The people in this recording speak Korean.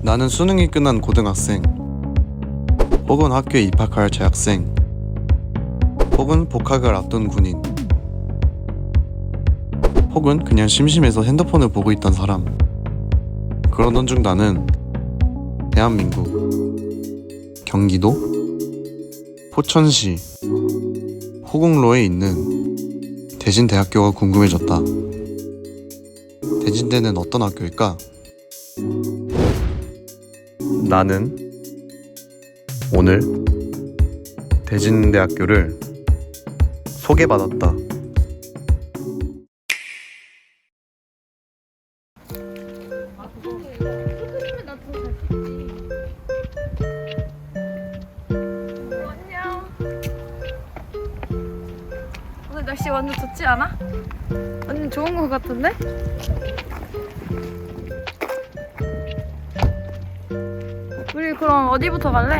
나는 수능이 끝난 고등학생, 혹은 학교에 입학할 재학생, 혹은 복학을 앞둔 군인, 혹은 그냥 심심해서 핸드폰을 보고 있던 사람. 그러던 중 나는 대한민국, 경기도, 포천시, 호국로에 있는 대진대학교가 궁금해졌다. 대진대는 어떤 학교일까? 나는 오늘 대진대학교를 소개받았다. 완전 좋지 않아? 완전 좋은 것 같은데? 우리 그럼 어디부터 갈래?